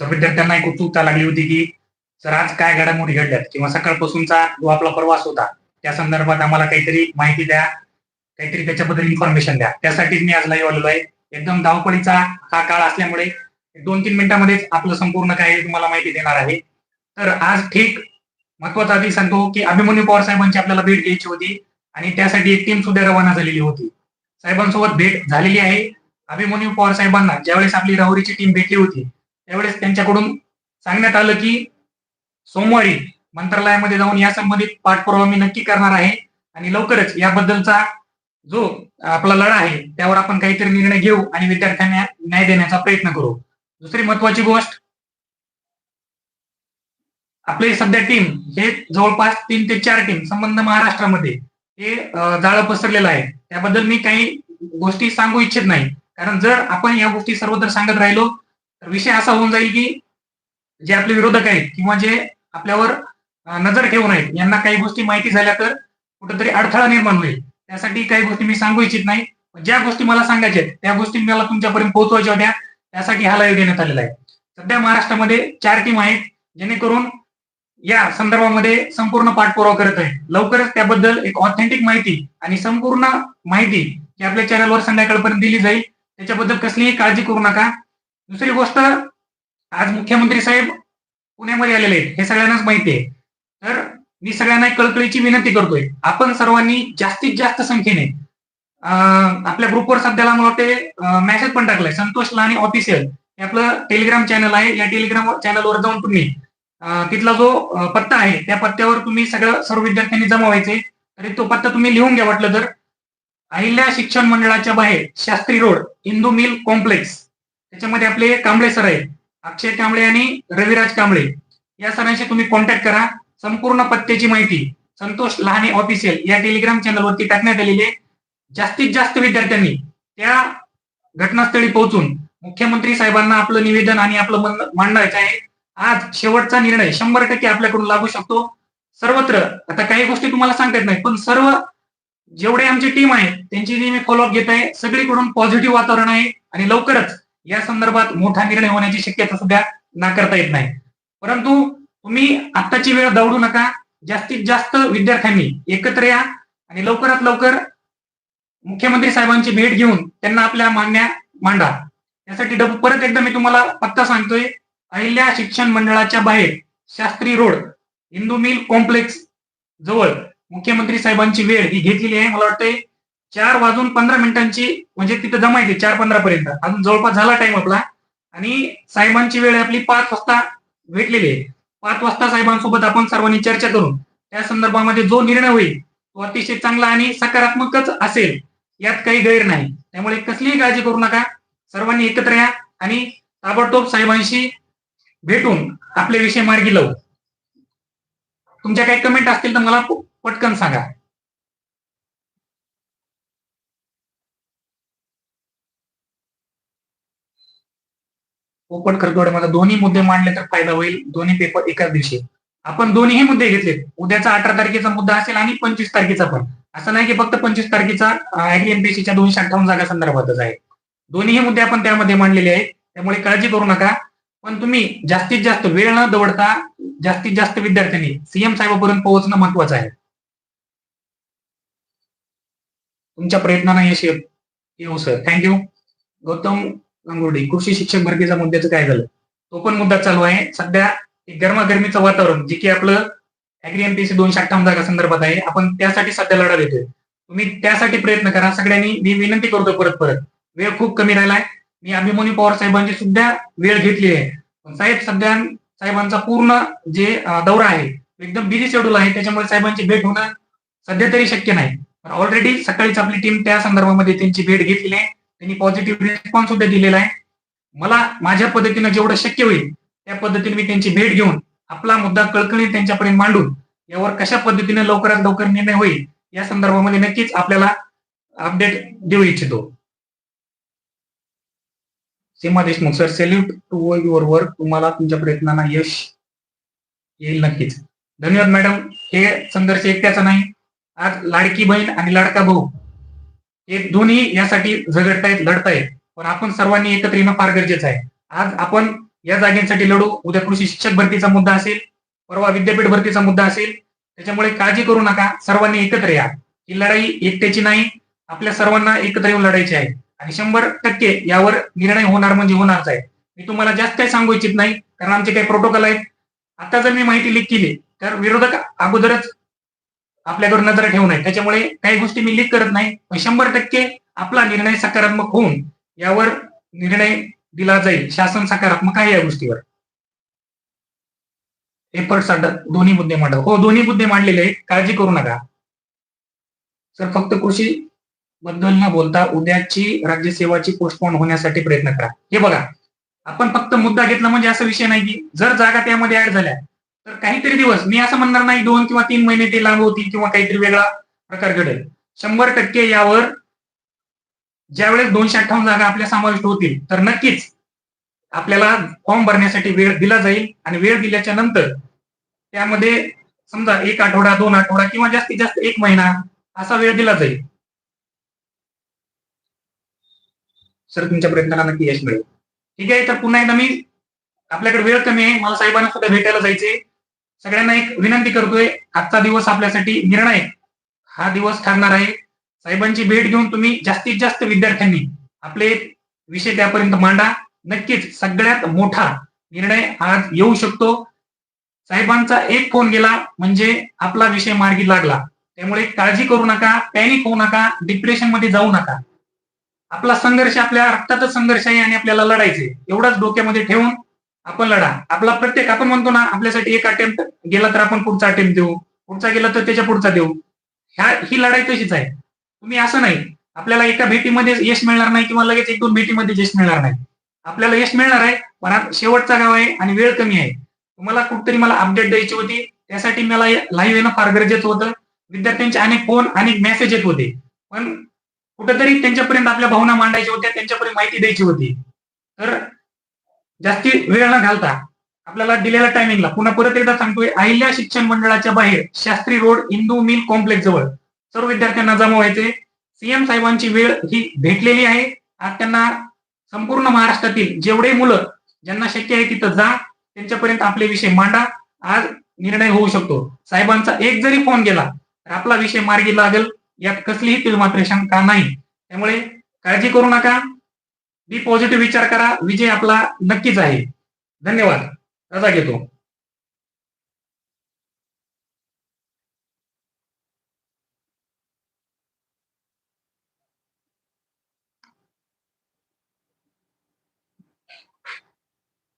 Sir विद्यार्थ्यांना एक उत्सुकता लागली होती की सर आज काय घडामोडी घडल्यात? किंवा सकाळपासूनचा जो आपला प्रवास होता त्या संदर्भात आम्हाला काहीतरी माहिती द्या काहीतरी त्याच्याबद्दल इन्फॉर्मेशन द्या. त्यासाठीच मी आज लाईव्ह आलेलो आहे. एकदम धावपळीचा हा काळ असल्यामुळे दोन तीन मिनिटांमध्येच आपलं संपूर्ण काय तुम्हाला माहिती देणार आहे. तर आज ठीक महत्त्वाचा आधी सांगतो की अभिमन्यू पवार साहेबांची आपल्याला भेट घ्यायची होती आणि त्यासाठी एक टीम सुद्धा रवाना झालेली होती. साहेबांसोबत भेट झालेली आहे. अभिमन्यू पवार साहेबांना ज्यावेळेस आपली राहुरीची टीम भेटली होती त्यावेळेस त्यांच्याकडून सांगण्यात आलं की सोमवारी मंत्रालयामध्ये जाऊन या संबंधित पाठपुरावा मी नक्की करणार आहे. आणि लवकरच याबद्दलचा जो आपला लढा आहे त्यावर आपण काहीतरी निर्णय घेऊ आणि विद्यार्थ्यांना न्याय देण्याचा प्रयत्न करू. दुसरी महत्वाची गोष्ट आपले सध्या टीम हे जवळपास तीन ते चार टीम संबंध महाराष्ट्रामध्ये हे जाळं पसरलेलं आहे. त्याबद्दल मी काही गोष्टी सांगू इच्छित नाही. कारण जर आपण या गोष्टी सर्वत्र सांगत राहिलो तर विषय असा होऊन जाईल की जे आपले विरोधक आहेत किंवा जे आपल्यावर नजर ठेवून आहेत यांना काही गोष्टी माहिती झाल्या तर कुठेतरी अडथळा निर्माण होईल. त्यासाठी काही गोष्टी मी सांगू इच्छित नाही. ज्या गोष्टी मला सांगायच्या आहेत त्या गोष्टी मला तुमच्यापर्यंत पोहोचवायच्या होत्या. त्यासाठी हा लाईव्ह देण्यात आलेला आहे. सध्या महाराष्ट्रामध्ये चार टीम आहेत जेणेकरून या संदर्भामध्ये संपूर्ण पाठपुरावा करत आहे. लवकरच त्याबद्दल एक ऑथेंटिक माहिती आणि संपूर्ण माहिती जी आपल्या चॅनलवर संध्याकाळपर्यंत दिली जाईल त्याच्याबद्दल कसलीही काळजी करू नका. दुसरी गोष्ट आज मुख्यमंत्री साहेब पुण्यामध्ये आलेले आहेत हे सगळ्यांनाच माहिती आहे. तर मी सगळ्यांना कळकळीची विनंती करतोय आपण सर्वांनी जास्तीत जास्त संख्येने आपल्या ग्रुपवर सध्याला मला वाटते मेसेज पण टाकलाय. संतोष लाणी ऑफिशियल हे आपलं टेलिग्राम चॅनल आहे. या टेलिग्राम चॅनलवर जाऊन तुम्ही तिथला जो पत्ता आहे त्या पत्त्यावर तुम्ही सगळं सर्व विद्यार्थ्यांनी जमा व्हायचे तरी तो पत्ता तुम्ही लिहून घ्या वाटलं तर. अहिल्या शिक्षण मंडळाच्या बाहेर Shastri road Indu mill complex. त्याच्यामध्ये आपले कांबळे सर आहेत. अक्षय कांबळे आणि रविराज कांबळे. या सरांशी तुम्ही कॉन्टॅक्ट करा. संपूर्ण पत्त्याची माहिती संतोष लहाने ऑफिशियल या टेलिग्राम चॅनलवरती टाकण्यात आलेली आहे. जास्तीत जास्त विद्यार्थ्यांनी त्या घटनास्थळी पोहोचून मुख्यमंत्री साहेबांना आपलं निवेदन आणि आपलं मांडायचं आहे. आज शेवटचा निर्णय शंभर टक्के आपल्याकडून लागू शकतो. सर्वत्र आता काही गोष्टी तुम्हाला सांगता येत नाही पण सर्व जेवढे आमची टीम आहे त्यांची जी मी फॉलोअप घेत आहे. सगळीकडून पॉझिटिव्ह वातावरण आहे आणि लवकरच या संदर्भात मोठा निर्णय होण्याची शक्यता सुद्धा नाकारता येत नाही. परंतु तुम्ही आत्ताची वेळ दौडू नका. जास्तीत जास्त विद्यार्थ्यांनी एकत्र या आणि लवकरात लवकर मुख्यमंत्री साहेबांची भेट घेऊन त्यांना आपल्या मागण्या मांडा. त्यासाठी परत एकदा मी तुम्हाला पत्ता सांगतोय. अहिल्या शिक्षण मंडळाच्या बाहेर Shastri road Indu mill complex जवळ मुख्यमंत्री साहेबांची वेळ ही घेतलेली आहे. मला वाटतंय चार वाजून पंधरा मिनिटांची म्हणजे तिथं जमायची चार पंधरा पर्यंत. अजून जवळपास झाला टाइम आपला. आणि साहेबांची वेळ आपली पाच वाजता भेटलेली आहे. पाच वाजता साहेबांसोबत आपण सर्वांनी चर्चा करून त्या संदर्भामध्ये जो निर्णय होईल तो अतिशय चांगला आणि सकारात्मकच असेल यात काही गैर नाही. त्यामुळे कसलीही काळजी करू नका. सर्वांनी एकत्र या आणि ताबडतोब साहेबांशी भेटून आपले विषय मार्गी लावू. तुमच्या काही कमेंट असतील तर मला पटकन सांगा. पोपट खरगोड्यामध्ये दोन्ही मुद्दे मांडले तर फायदा होईल. दोन्ही पेपर एकाच दिवशी. आपण दोन्ही मुद्दे घेतलेत. उद्याचा अठरा तारखेचा मुद्दा असेल आणि पंचवीस तारखेचा पण. असं नाही की फक्त पंचवीस तारखेचा अॅग्री एमपीसीच्या दोनशे अठ्ठावन्न जागा संदर्भातच आहे दोन्हीही मुद्दे आपण त्यामध्ये मांडलेले आहेत. त्यामुळे काळजी करू नका. पण तुम्ही जास्तीत जास्त वेळ न दवडता जास्तीत जास्त विद्यार्थ्यांनी सीएम साहेबापर्यंत पोहोचणं महत्वाचं आहे. तुमच्या प्रयत्नांना यश येऊ सर थँक्यू गौतम गंगुर्डे कृषी शिक्षक भरतीचा मुद्द्याचं काय झालं? तो पण मुद्दा चालू आहे. सध्या एक गरमागरमीचं वातावरण जे की आपलं अॅग्री एमपीसी दोनशे अठ्ठावन्न जागा संदर्भात आहे. आपण त्यासाठी सध्या लढा देतोय. तुम्ही त्यासाठी प्रयत्न करा. सगळ्यांनी मी विनंती करतो परत परत. वेळ खूप कमी राहिलाय. मी अभिमन्यू पवार साहेबांची सुद्धा वेळ घेतली आहे. पण साहेब सध्या साहेबांचा पूर्ण जे दौरा आहे एकदम बिझी शेड्यूल आहे. त्याच्यामुळे साहेबांची भेट होणं सध्या तरी शक्य नाही. पण ऑलरेडी सकाळीच आपली टीम त्या संदर्भामध्ये त्यांची भेट घेतली आहे. त्यांनी पॉझिटिव्ह रिस्पॉन्स सुद्धा दिलेला आहे. मला माझ्या पद्धतीनं जेवढं शक्य होईल त्या पद्धतीने मी त्यांची भेट घेऊन आपला मुद्दा कळकळीत त्यांच्यापर्यंत मांडून यावर कशा पद्धतीने लवकरात लवकर निर्णय होईल या संदर्भामध्ये नक्कीच आपल्याला अपडेट देऊ इच्छितो. Seema Deshmukh sir salute to your work तुम्हाला तुमच्या प्रयत्नांना यश येईल नक्कीच. धन्यवाद मॅडम हे संघर्ष एकट्याचा नाही. आज लाडकी बहीण आणि लाडका भाऊ हे दोन्ही यासाठी झगडतायत लढतायत. पण आपण सर्वांनी एकत्र येणं फार गरजेचं आहे. आज आपण या जागेसाठी लढू. उद्या कृषी शिक्षक भरतीचा मुद्दा असेल परवा विद्यापीठ भरतीचा मुद्दा असेल. त्याच्यामुळे काळजी करू नका. सर्वांनी एकत्र या. ही लढाई एकट्याची नाही. आपल्या सर्वांना एकत्र येऊन लढायची आहे. आणि शंभर टक्के यावर निर्णय होणार म्हणजे होणारच आहे. मी तुम्हाला जास्त काही सांगू इच्छित नाही कारण आमचे काही प्रोटोकॉल आहेत. आता जर मी माहिती लीक केली तर विरोधक अगोदरच आपल्याकडून नजर ठेवू नये. त्याच्यामुळे काही गोष्टी मी लीक करत नाही. पण शंभर टक्के आपला निर्णय सकारात्मक होऊन यावर निर्णय दिला जाईल. शासन सकारात्मक आहे या गोष्टीवर. एफर्ट दोन्ही मुद्दे मांडा. हो दोन्ही मुद्दे मांडलेले आहेत. काळजी करू नका. सर फक्त कृषी बद्दल न बोलता उद्याची राज्यसेवाची पोस्टपोन होण्यासाठी प्रयत्न करा. हे बघा. आपण फक्त मुद्दा घेतला म्हणजे असा विषय नाही की जर जागा त्यामध्ये ऍड झाल्या तर काहीतरी दिवस मी असं म्हणणार नाही दोन किंवा तीन महिने ते लांब होतील किंवा काहीतरी वेगळा प्रकार घडेल. शंभर टक्के यावर ज्यावेळेस दोनशे अठ्ठावन्न जागा आपल्या समाविष्ट होतील तर नक्कीच आपल्याला फॉर्म भरण्यासाठी वेळ दिला जाईल आणि वेळ दिल्याच्या नंतर त्यामध्ये समजा एक आठवडा दोन आठवडा किंवा जास्तीत जास्त एक महिना असा वेळ दिला जाईल. सर तुमच्या प्रयत्नाला नक्की यश मिळेल. ठीक आहे तर पुन्हा एकदा मी आपल्याकडे वेळ कमी आहे. मला साहेबांना सुद्धा भेटायला जायचे सगळ्यांना एक विनंती करतोय आजचा दिवस आपल्यासाठी निर्णायक. हा दिवस ठरणार आहे. साहेबांची भेट घेऊन तुम्ही जास्तीत जास्त विद्यार्थ्यांनी आपले विषय त्यापर्यंत मांडा. नक्कीच सगळ्यात मोठा निर्णय आज येऊ शकतो. साहेबांचा एक फोन गेला म्हणजे आपला विषय मार्गी लागला. त्यामुळे काळजी करू नका पॅनिक होऊ नका डिप्रेशनमध्ये जाऊ नका. आपला संघर्ष आपल्या रक्तातच संघर्ष आहे आणि आपल्याला लढायचे एवढाच डोक्यामध्ये ठेवून आपण लढा. आपला प्रत्येक आपण म्हणतो ना आपल्यासाठी एक अटेम्प्ट गेला तर आपण पुढचा अटेम्प्ट देऊ. पुढचा गेला तर त्याच्या पुढचा देऊ. ह्या ही लढाई तशीच आहे. तुम्ही असं नाही. आपल्याला एका भेटीमध्ये यश मिळणार नाही किंवा लगेच एक दोन भेटीमध्ये यश मिळणार नाही. आपल्याला यश मिळणार आहे पण आता शेवटचा गाव आहे आणि वेळ कमी आहे. तुम्हाला कुठतरी मला अपडेट द्यायची होती. त्यासाठी मला लाईव्ह येणं फार गरजेचं होतं. विद्यार्थ्यांचे अनेक फोन अनेक मेसेज येत होते. पण कुठेतरी त्यांच्यापर्यंत आपल्या भावना मांडायच्या होत्या त्यांच्यापर्यंत माहिती द्यायची होती. तर जास्ती वेळ न घालता आपल्याला दिलेल्या टायमिंगला पुन्हा परत एकदा सांगतोय अहिल्या शिक्षण मंडळाच्या बाहेर Shastri road Indu mill complex जवळ. सर्व विद्यार्थ्यांना जमा व्हायचे सीएम साहेबांची वेळ ही भेटलेली आहे. आज त्यांना संपूर्ण महाराष्ट्रातील जेवढे मुलं ज्यांना शक्य आहे तिथं जा त्यांच्यापर्यंत आपले विषय मांडा. आज निर्णय होऊ शकतो. साहेबांचा एक जरी फोन गेला तर आपला विषय मार्गी लागेल. यात कसलीही तिळ मात्र शंका नाही. त्यामुळे काळजी करू नका. बी पॉझिटिव्ह विचार करा. विजय आपला नक्कीच आहे. धन्यवाद. रजा घेतो.